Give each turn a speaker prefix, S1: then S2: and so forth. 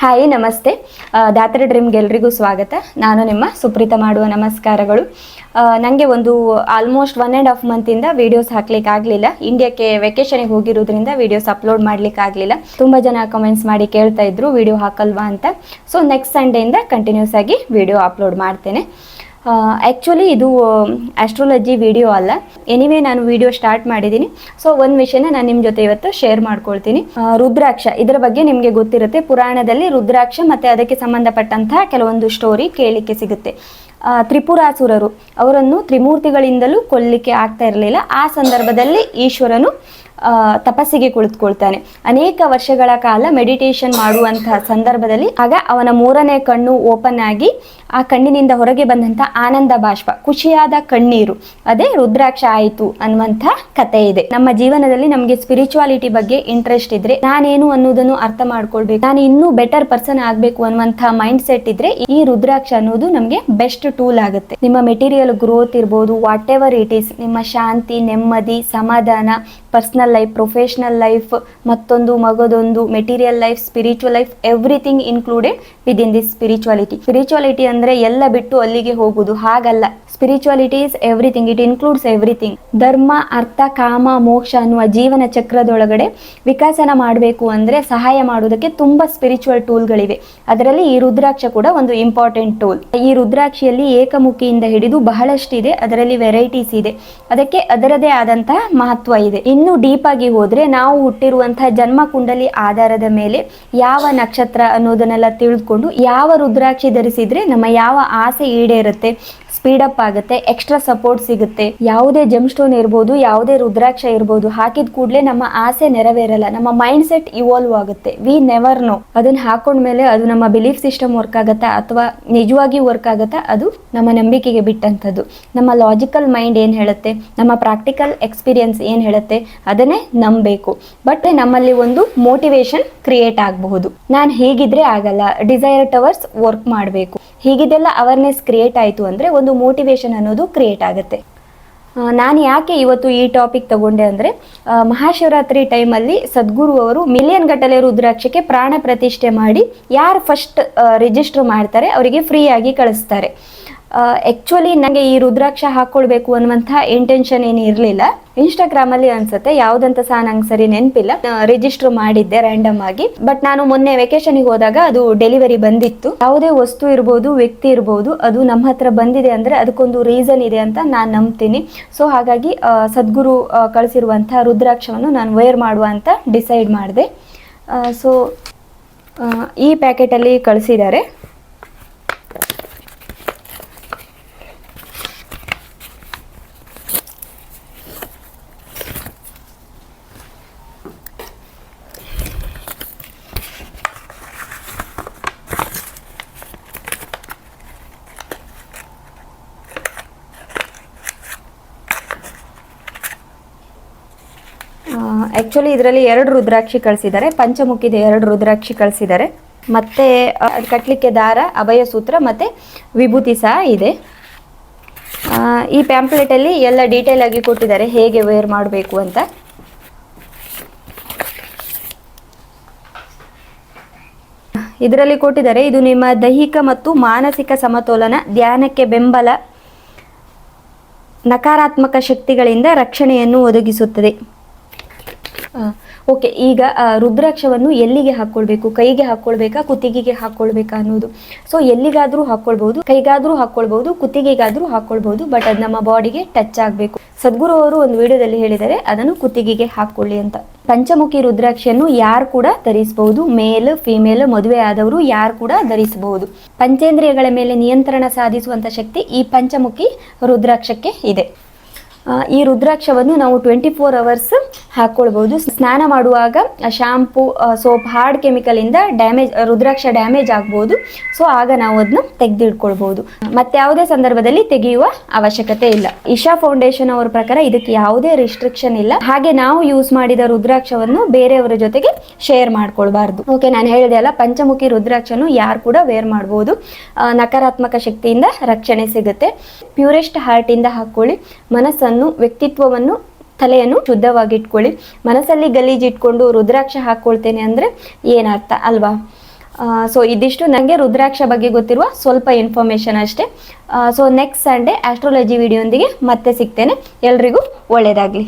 S1: Hi, ನಮಸ್ತೆ. ದಾತ್ರಿ ಡ್ರೀಮ್ಗೆ ಎಲ್ರಿಗೂ ಸ್ವಾಗತ. ನಾನು ನಿಮ್ಮ ಸುಪ್ರೀತ ಮಾಡುವ ನಮಸ್ಕಾರಗಳು. ನನಗೆ ಒಂದು ಆಲ್ಮೋಸ್ಟ್ ಒನ್ ಆ್ಯಂಡ್ ಹಾಫ್ ಮಂತಿಂದ ವೀಡಿಯೋಸ್ ಹಾಕ್ಲಿಕ್ಕೆ ಆಗಲಿಲ್ಲ. ಇಂಡಿಯಾಕ್ಕೆ ವೆಕೇಷನಿಗೆ ಹೋಗಿರೋದ್ರಿಂದ ವೀಡಿಯೋಸ್ ಅಪ್ಲೋಡ್ ಮಾಡ್ಲಿಕ್ಕೆ ಆಗಲಿಲ್ಲ. ತುಂಬ ಜನ ಕಮೆಂಟ್ಸ್ ಮಾಡಿ ಕೇಳ್ತಾ ಇದ್ರು ವಿಡಿಯೋ ಹಾಕಲ್ವಾ ಅಂತ. ಸೊ ನೆಕ್ಸ್ಟ್ ಸಂಡೆಯಿಂದ ಕಂಟಿನ್ಯೂಸ್ ಆಗಿ ವಿಡಿಯೋ ಅಪ್ಲೋಡ್ ಮಾಡ್ತೇನೆ. ಆ್ಯಕ್ಚುಲಿ ಇದು ಆಸ್ಟ್ರಾಲಜಿ ವಿಡಿಯೋ ಅಲ್ಲ. ಎನಿವೇ ನಾನು ವಿಡಿಯೋ ಸ್ಟಾರ್ಟ್ ಮಾಡಿದ್ದೀನಿ ಸೊ ಒಂದು ವಿಷಯನ ನಾನು ನಿಮ್ಮ ಜೊತೆ ಇವತ್ತು ಶೇರ್ ಮಾಡ್ಕೊಳ್ತೀನಿ. ರುದ್ರಾಕ್ಷ, ಇದರ ಬಗ್ಗೆ ನಿಮಗೆ ಗೊತ್ತಿರುತ್ತೆ. ಪುರಾಣದಲ್ಲಿ ರುದ್ರಾಕ್ಷ ಮತ್ತು ಅದಕ್ಕೆ ಸಂಬಂಧಪಟ್ಟಂತಹ ಕೆಲವೊಂದು ಸ್ಟೋರಿ ಕೇಳಲಿಕ್ಕೆ ಸಿಗುತ್ತೆ. ತ್ರಿಪುರಾಸುರರು. ಅವರನ್ನು ತ್ರಿಮೂರ್ತಿಗಳಿಂದಲೂ ಕೊಲ್ಲಿಕ್ಕೆ ಆಗ್ತಾ ಇರಲಿಲ್ಲ. ಆ ಸಂದರ್ಭದಲ್ಲಿ ಈಶ್ವರನು ತಪಸ್ಸಿಗೆ ಕುಳಿತುಕೊಳ್ತಾನೆ. ಅನೇಕ ವರ್ಷಗಳ ಕಾಲ ಮೆಡಿಟೇಷನ್ ಮಾಡುವಂತಹ ಸಂದರ್ಭದಲ್ಲಿ ಆಗ ಅವನ ಮೂರನೇ ಕಣ್ಣು ಓಪನ್ ಆಗಿ ಆ ಕಣ್ಣಿನಿಂದ ಹೊರಗೆ ಬಂದಂಥ ಆನಂದ ಬಾಷ್ಪ, ಖುಷಿಯಾದ ಕಣ್ಣೀರು, ಅದೇ ರುದ್ರಾಕ್ಷ ಆಯಿತು ಅನ್ನುವಂಥ ಕತೆ ಇದೆ. ನಮ್ಮ ಜೀವನದಲ್ಲಿ ನಮಗೆ ಸ್ಪಿರಿಚುವಾಲಿಟಿ ಬಗ್ಗೆ ಇಂಟ್ರೆಸ್ಟ್ ಇದ್ರೆ ನಾನೇನು ಅನ್ನೋದನ್ನು ಅರ್ಥ ಮಾಡ್ಕೊಳ್ಬೇಕು. ನಾನು ಇನ್ನೂ ಬೆಟರ್ ಪರ್ಸನ್ ಆಗಬೇಕು ಅನ್ನುವಂಥ ಮೈಂಡ್ ಸೆಟ್ ಇದ್ರೆ ಈ ರುದ್ರಾಕ್ಷ ಅನ್ನೋದು ನಮಗೆ ಬೆಸ್ಟ್ ಟೂಲ್ ಆಗುತ್ತೆ. ನಿಮ್ಮ ಮೆಟೀರಿಯಲ್ ಗ್ರೋತ್ ಇರ್ಬೋದು ವಾಟ್ ಎವರ್ ಇಟ್ ಈಸ್ ನಿಮ್ಮ ಶಾಂತಿ ನೆಮ್ಮದಿ ಸಮಾಧಾನ ಪರ್ಸನಲ್ ಲೈಫ್ ಪ್ರೊಫೆಷನಲ್ ಲೈಫ್ ಮತ್ತೊಂದು ಮಗದೊಂದು material life spiritual life everything included with in this spirituality spirituality ಅಂದ್ರೆ ಎಲ್ಲ ಬಿಟ್ಟು ಅಲ್ಲಿಗೆ ಹೋಗುದು ಹಾಗಲ್ಲ. Spirituality is everything it includes everything ಧರ್ಮ, ಅರ್ಥ, ಕಾಮ, ಮೋಕ್ಷ ಅನ್ನುವ ಜೀವನ ಚಕ್ರದೊಳಗಡೆ ವಿಕಾಸನ ಮಾಡಬೇಕು ಅಂದ್ರೆ ಸಹಾಯ ಮಾಡುವುದಕ್ಕೆ ತುಂಬಾ ಸ್ಪಿರಿಚುವಲ್ ಟೂಲ್ಗಳಿವೆ ಅದರಲ್ಲಿ ಈ ರುದ್ರಾಕ್ಷ ಕೂಡ ಒಂದು ಇಂಪಾರ್ಟೆಂಟ್ ಟೂಲ್ ಈ ರುದ್ರಾಕ್ಷಿಯಲ್ಲಿ ಏಕಮುಖಿಯಿಂದ ಹಿಡಿದು ಬಹಳಷ್ಟಿದೆ, ಅದರಲ್ಲಿ ವೆರೈಟೀಸ್ ಇದೆ. ಅದಕ್ಕೆ ಅದರದೇ ಆದಂತಹ ಮಹತ್ವ ಇದೆ. ಇನ್ನು ಡೀಪ್ ಆಗಿ ಹೋದ್ರೆ ನಾವು ಹುಟ್ಟಿರುವಂತಹ ಜನ್ಮ ಕುಂಡಲಿ ಆಧಾರದ ಮೇಲೆ ಯಾವ ನಕ್ಷತ್ರ ಅನ್ನೋದನ್ನೆಲ್ಲ ತಿಳಿದುಕೊಂಡು ಯಾವ ರುದ್ರಾಕ್ಷಿ ಧರಿಸಿದ್ರೆ ನಮ್ಮ ಯಾವ ಆಸೆ ಈಡೇರುತ್ತೆ ಸ್ಪೀಡ್ ಅಪ್ ಆಗುತ್ತೆ ಎಕ್ಸ್ಟ್ರಾ ಸಪೋರ್ಟ್ ಸಿಗುತ್ತೆ. ಯಾವುದೇ ಜಮ್ ಸ್ಟೋನ್ ಇರ್ಬೋದು, ಯಾವುದೇ ರುದ್ರಾಕ್ಷ ಇರ್ಬೋದು, ಹಾಕಿದ ಕೂಡಲೇ ನಮ್ಮ ಆಸೆ ನೆರವೇರಲ್ಲ, ನಮ್ಮ ಮೈಂಡ್ ಸೆಟ್ ಇವಾಲ್ವ್ ಆಗುತ್ತೆ. ವಿ ನೆವರ್ ನೋ ಅದನ್ನ ಹಾಕೊಂಡ್ಮೇಲೆ ಅದು ನಮ್ಮ ಬಿಲೀಫ್ ಸಿಸ್ಟಮ್ ವರ್ಕ್ ಆಗುತ್ತಾ, ಅಥವಾ ನಿಜವಾಗಿ ವರ್ಕ್ ಆಗುತ್ತಾ, ಅದು ನಮ್ಮ ನಂಬಿಕೆಗೆ ಬಿಟ್ಟಂಥದ್ದು. ನಮ್ಮ ಲಾಜಿಕಲ್ ಮೈಂಡ್ ಏನು ಹೇಳುತ್ತೆ, ನಮ್ಮ ಪ್ರಾಕ್ಟಿಕಲ್ ಎಕ್ಸ್ಪೀರಿಯನ್ಸ್ ಏನು ಹೇಳುತ್ತೆ, ಅದನ್ನೇ ನಂಬಬೇಕು ಬಟ್ ನಮ್ಮಲ್ಲಿ ಒಂದು ಮೋಟಿವೇಶನ್ ಕ್ರಿಯೇಟ್ ಆಗಬಹುದು. ನಾನು ಹೀಗಿದ್ರೆ ಆಗಲ್ಲ ಡಿಸೈರ್ ಟವರ್ಸ್ ವರ್ಕ್ ಮಾಡಬೇಕು. ಹೀಗಿದೆಲ್ಲ ಅವೇರ್ನೆಸ್ ಕ್ರಿಯೇಟ್ ಆಯಿತು ಅಂದರೆ ಒಂದು ಮೋಟಿವೇಶನ್ ಅನ್ನೋದು ಕ್ರಿಯೇಟ್ ಆಗುತ್ತೆ. ನಾನು ಯಾಕೆ ಇವತ್ತು ಈ ಟಾಪಿಕ್ ತಗೊಂಡೆ ಅಂದರೆ ಮಹಾಶಿವರಾತ್ರಿ ಟೈಮಲ್ಲಿ ಸದ್ಗುರು ಅವರು ಮಿಲಿಯನ್ ಗಟ್ಟಲೆ ರುದ್ರಾಕ್ಷಕ್ಕೆ ಪ್ರಾಣ ಪ್ರತಿಷ್ಠೆ ಮಾಡಿ ಯಾರು ಫಸ್ಟ್ ರಿಜಿಸ್ಟರ್ ಮಾಡ್ತಾರೆ, ಅವರಿಗೆ ಫ್ರೀಯಾಗಿ ಕಳಿಸ್ತಾರೆ. ಆ್ಯಕ್ಚುಲಿ ನನಗೆ ಈ ರುದ್ರಾಕ್ಷ ಹಾಕ್ಕೊಳ್ಬೇಕು ಅನ್ನುವಂತಹ ಇಂಟೆನ್ಷನ್ ಏನು ಇರಲಿಲ್ಲ. ಇನ್ಸ್ಟಾಗ್ರಾಮಲ್ಲಿ ಅನ್ಸುತ್ತೆ, ಯಾವುದಂತ ಸಹ ನಂಗೆ ಸರಿ ನೆನಪಿಲ್ಲ. ರಿಜಿಸ್ಟರ್ ಮಾಡಿದ್ದೆ ರ್ಯಾಂಡಮ್ ಆಗಿ. ಬಟ್ ನಾನು ಮೊನ್ನೆ ವೆಕೇಶನ್ಗೆ ಹೋದಾಗ ಅದು ಡೆಲಿವರಿ ಬಂದಿತ್ತು. ಯಾವುದೇ ವಸ್ತು ಇರ್ಬೋದು, ವ್ಯಕ್ತಿ ಇರ್ಬೋದು, ಅದು ನಮ್ಮ ಹತ್ರ ಬಂದಿದೆ ಅಂದ್ರೆ ಅದಕ್ಕೊಂದು ರೀಸನ್ ಇದೆ ಅಂತ ನಾನು ನಂಬ್ತೀನಿ. ಸೊ ಹಾಗಾಗಿ ಸದ್ಗುರು ಕಳಿಸಿರುವಂತಹ ರುದ್ರಾಕ್ಷವನ್ನು ನಾನು ವೇರ್ ಮಾಡುವ ಅಂತ ಡಿಸೈಡ್ ಮಾಡಿದೆ. ಸೊ ಈ ಪ್ಯಾಕೆಟಲ್ಲಿ ಕಳಿಸಿದ್ದಾರೆ. ಆ್ಯಕ್ಚುಲಿ ಇದರಲ್ಲಿ ಎರಡು ರುದ್ರಾಕ್ಷಿ ಕಳಿಸಿದ್ದಾರೆ. ಪಂಚಮುಖಿದ ಎರಡು ರುದ್ರಾಕ್ಷಿ ಕಳಿಸಿದ್ದಾರೆ. ಮತ್ತೆ ಕಟ್ಟಲಿಕ್ಕೆ ದಾರ, ಅಭಯ ಸೂತ್ರ ಮತ್ತು ವಿಭೂತಿ ಸಹ ಇದೆ. ಈ ಪ್ಯಾಂಪ್ಲೆಟಲ್ಲಿ ಎಲ್ಲ ಡೀಟೇಲ್ ಆಗಿ ಕೊಟ್ಟಿದ್ದಾರೆ. ಹೇಗೆ ವೇರ್ ಮಾಡಬೇಕು ಅಂತ. ಇದರಲ್ಲಿ ಕೊಟ್ಟಿದ್ದಾರೆ, ಇದು ನಿಮ್ಮ ದೈಹಿಕ ಮತ್ತು ಮಾನಸಿಕ ಸಮತೋಲನ, ಧ್ಯಾನಕ್ಕೆ ಬೆಂಬಲ, ನಕಾರಾತ್ಮಕ ಶಕ್ತಿಗಳಿಂದ ರಕ್ಷಣೆಯನ್ನು ಒದಗಿಸುತ್ತದೆ. ಓಕೆ ಈಗ ರುದ್ರಾಕ್ಷವನ್ನು ಎಲ್ಲಿಗೆ ಹಾಕ್ಕೊಳ್ಬೇಕು? ಕೈಗೆ ಹಾಕ್ಕೊಳ್ಬೇಕಾ? ಕುತ್ತಿಗೆಗೆ ಹಾಕ್ಕೊಳ್ಬೇಕಾ ಅನ್ನೋದು. ಸೊ ಎಲ್ಲಿಗಾದ್ರೂ ಹಾಕ್ಕೊಳ್ಬಹುದು, ಕೈಗಾದ್ರೂ ಹಾಕ್ಕೊಳ್ಬಹುದು, ಕುತ್ತಿಗೆಗಾದ್ರೂ ಹಾಕ್ಕೊಳ್ಬಹುದು ಬಟ್ ಅದು ನಮ್ಮ ಬಾಡಿಗೆ ಟಚ್ ಆಗಬೇಕು. ಸದ್ಗುರು ಅವರು ಒಂದು ವಿಡಿಯೋದಲ್ಲಿ ಹೇಳಿದರೆ ಅದನ್ನು ಕುತ್ತಿಗೆಗೆ ಹಾಕ್ಕೊಳ್ಳಿ ಅಂತ. ಪಂಚಮುಖಿ ರುದ್ರಾಕ್ಷಿಯನ್ನು ಯಾರು ಕೂಡ ಧರಿಸಬಹುದು, ಮೇಲ್, ಫಿಮೇಲ್, ಮದುವೆ ಆದವರು ಯಾರು ಕೂಡ ಧರಿಸಬಹುದು. ಪಂಚೇಂದ್ರಿಯಗಳ ಮೇಲೆ ನಿಯಂತ್ರಣ ಸಾಧಿಸುವಂತ ಶಕ್ತಿ ಈ ಪಂಚಮುಖಿ ರುದ್ರಾಕ್ಷಕ್ಕೆ ಇದೆ. ಈ ರುದ್ರಾಕ್ಷವನ್ನು ನಾವು ಟ್ವೆಂಟಿ ಫೋರ್ ಅವರ್ಸ್ ಹಾಕ್ಕೊಳ್ಬಹುದು ಸ್ನಾನ ಮಾಡುವಾಗ ಶಾಂಪು ಸೋಪ್ ಹಾರ್ಡ್ ಕೆಮಿಕಲ್ ಇಂದ ಡ್ಯಾಮೇಜ್ ರುದ್ರಾಕ್ಷ ಡ್ಯಾಮೇಜ್ ಆಗ್ಬೋದು. ಸೊ ಆಗ ನಾವು ಅದನ್ನ ಮತ್ತೆ ಯಾವುದೇ ಸಂದರ್ಭದಲ್ಲಿ ತೆಗೆಯುವ ಅವಶ್ಯಕತೆ ಇಲ್ಲ. ಇಶಾ ಫೌಂಡೇಶನ್ ಅವರ ಪ್ರಕಾರ ಇದಕ್ಕೆ ಯಾವುದೇ ರಿಸ್ಟ್ರಿಕ್ಷನ್ ಇಲ್ಲ. ಹಾಗೆ ನಾವು ಯೂಸ್ ಮಾಡಿದ ರುದ್ರಾಕ್ಷವನ್ನು ಬೇರೆಯವರ ಜೊತೆಗೆ ಶೇರ್ ಮಾಡ್ಕೊಳ್ಬಾರ್ದು. ಓಕೆ ನಾನು ಹೇಳಿದೆ ಅಲ್ಲ, ಪಂಚಮುಖಿ ರುದ್ರಾಕ್ಷನು ಯಾರು ಕೂಡ ವೇರ್ ಮಾಡಬಹುದು ನಕಾರಾತ್ಮಕ ಶಕ್ತಿಯಿಂದ ರಕ್ಷಣೆ ಸಿಗುತ್ತೆ. ಪ್ಯೂರೆಸ್ಟ್ ಹಾರ್ಟ್ ಇಂದ ಹಾಕೊಳ್ಳಿ ಮನಸ್ಸನ್ನು ವ್ಯಕ್ತಿತ್ವವನ್ನು ತಲೆಯನ್ನು ಶುದ್ಧವಾಗಿ ಇಟ್ಕೊಳ್ಳಿ ಮನಸ್ಸಲ್ಲಿ ಗಲೀಜಿಟ್ಕೊಂಡು ರುದ್ರಾಕ್ಷ ಹಾಕ್ಕೊಳ್ತೇನೆ ಅಂದರೆ ಏನರ್ಥ ಅಲ್ವಾ? ಸೊ ಇದಿಷ್ಟು ನನಗೆ ರುದ್ರಾಕ್ಷ ಬಗ್ಗೆ ಗೊತ್ತಿರುವ ಸ್ವಲ್ಪ ಇನ್ಫಾರ್ಮೇಷನ್ ಅಷ್ಟೇ. ಸೊ ನೆಕ್ಸ್ಟ್ ಸಂಡೇ ಆಸ್ಟ್ರಾಲಜಿ ವಿಡಿಯೋಂದಿಗೆ ಮತ್ತೆ ಸಿಗ್ತೇನೆ. ಎಲ್ರಿಗೂ ಒಳ್ಳೆಯದಾಗಲಿ